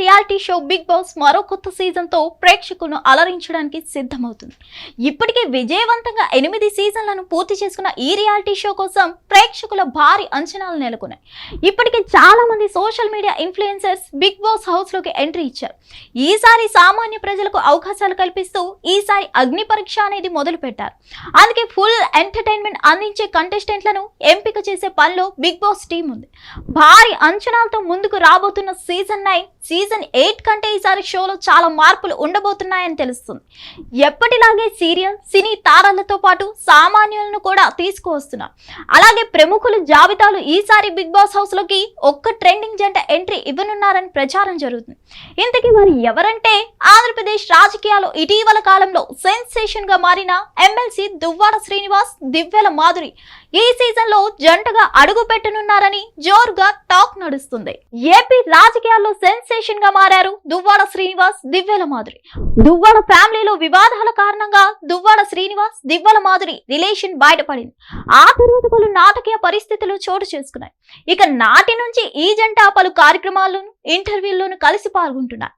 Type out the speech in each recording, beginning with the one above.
Reality show big boss మరో కొత్త సీజన్తో ప్రేక్షకులను అలరించడానికి సిద్ధమవుతుంది. ఇప్పటికే విజయవంతంగా ఎనిమిది సీజన్లను పూర్తి చేసుకున్న ఈ రియాలిటీ షో కోసం ప్రేక్షకుల భారీ అంచనాలు నెలకొన్నాయి. ఇప్పటికే చాలా మంది social media influencers Bigg Boss హౌస్లోకి ఎంట్రీ ఇచ్చారు. ఈసారి సామాన్య ప్రజలకు అవకాశాలు కల్పిస్తూ ఈసారి అగ్ని పరీక్ష అనేది మొదలు పెట్టారు అందుకే ఫుల్ ఎంటర్టైన్మెంట్ అందించే కంటెస్టెంట్లను ఎంపిక చేసే పనిలో బిగ్ బాస్ టీం ఉంది. భారీ అంచనాలతో ముందుకు రాబోతున్న సీజన్ నైన్ సీజన్ ఎయిట్ కంటే ఈసారి షోలో చాలా మార్పులు ఉండబోతున్నాయని తెలుస్తుంది. ఎప్పటిలాగే సీరియల్ సినీ తారాలతో పాటు సామాన్యులను కూడా తీసుకువస్తున్నారు. అలాగే ప్రముఖుల జాబితాలు ఈసారి బిగ్ బాస్ హౌస్లోకి ఒక్క ట్రెండింగ్ జంట ఎంట్రీ ఇవ్వనున్నారని ప్రచారం జరుగుతుంది. ఇంతకీ వారు ఎవరంటే? ఆంధ్రప్రదేశ్ రాజకీయాలు ఇటీవల కాలంలో సెన్సేషన్గా మారిన ఎమ్మెల్సీ దువ్వాడ శ్రీనివాస్ దివ్యల మాధురి ఈ సీజన్లో జంటగా అడుగు పెట్టనున్నారని జోరుగా టాక్ నడుస్తుంది. ఏపీ రాజకీయాల్లో సెన్సేషన్గా మారారు దువ్వాడ శ్రీనివాస్ దివ్యల మాధురి. దువ్వాడ ఫ్యామిలీలో వివాదాల కారణంగా దువ్వాడ శ్రీనివాస్ దివ్యల మాధురి రిలేషన్ బయటపడింది. ఆ తర్వాత పలు నాటకీయ పరిస్థితులు చోటు చేసుకున్నాయి. ఇక నాటి నుంచి ఈ జంట పలు కార్యక్రమాలను ఇంటర్వ్యూల్లోనూ కలిసి పాల్గొంటున్నారు.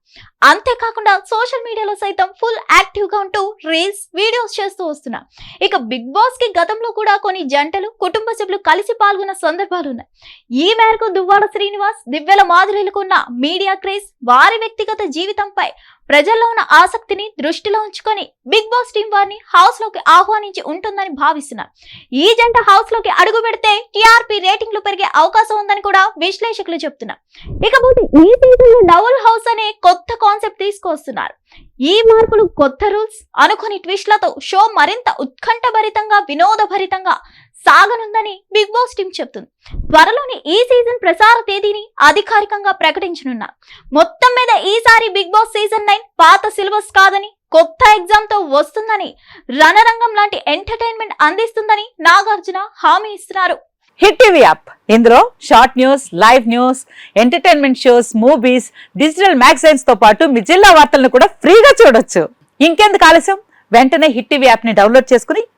అంతేకాకుండా సోషల్ మీడియాలో సైతం ఫుల్ యాక్టివ్గా ఉంటూ రీల్స్ వీడియోస్ చేస్తూ వస్తున్నారు. ఇక బిగ్ బాస్కి గతంలో కూడా కొన్ని జంటలు కుటుంబ సభ్యులు కలిసి పాల్గొన్న సందర్భాలు ఉన్నాయి. ఈ మేరకు దువ్వాడ శ్రీనివాస్ దివ్యల మాధురులకు ఉన్న మీడియా క్రేజ్ వారి వ్యక్తిగత జీవితంపై ప్రజల్లో ఉన్న ఆసక్తిని దృష్టిలో ఉంచుకొని బిగ్ బాస్ టీం వారిని హౌస్లోకి ఆహ్వానించి ఉంటుందని భావిస్తున్నారు. ఈ జంట హౌస్లోకి అడుగు పెడితే టీఆర్పీ రేటింగ్లు పెరిగే అవకాశం ఉందని కూడా విశ్లేషకులు చెప్తున్నారు. ఇకపోతే ఈ సీజన్లో డబుల్ హౌస్ అనే కొత్త కాన్సెప్ట్ తీసుకొస్తున్నారు. ఈ మార్పులు కొత్త రూల్స్ అనుకుని ట్విస్ట్లతో షో మరింత ఉత్కంఠభరితంగా వినోదభరితంగా సాగనుందని బిగ్ బాస్ టీం చెప్తుంది. త్వరలోని ఈ సీజన్ ప్రసార తేదీని అధికారికంగా ప్రకటించనున్నారు. మొత్తం మీద ఈసారి బిగ్ బాస్ సీజన్ నైన్ పాత సిలబస్ కాదని కొత్త ఎగ్జామ్తో వస్తుందని రణరంగం లాంటి ఎంటర్టైన్మెంట్ అందిస్తుందని నాగార్జున హామీ ఇస్తున్నారు. Hit TV app. ఇందులో short news live news entertainment shows movies digital మ్యాగజైన్స్తో పాటు మీ జిల్లా వార్తలను కూడా ఫ్రీగా చూడొచ్చు. ఇంకెందుకు ఆలస్యం? వెంటనే హిట్ టీవీ యాప్ని డౌన్లోడ్ చేసుకుని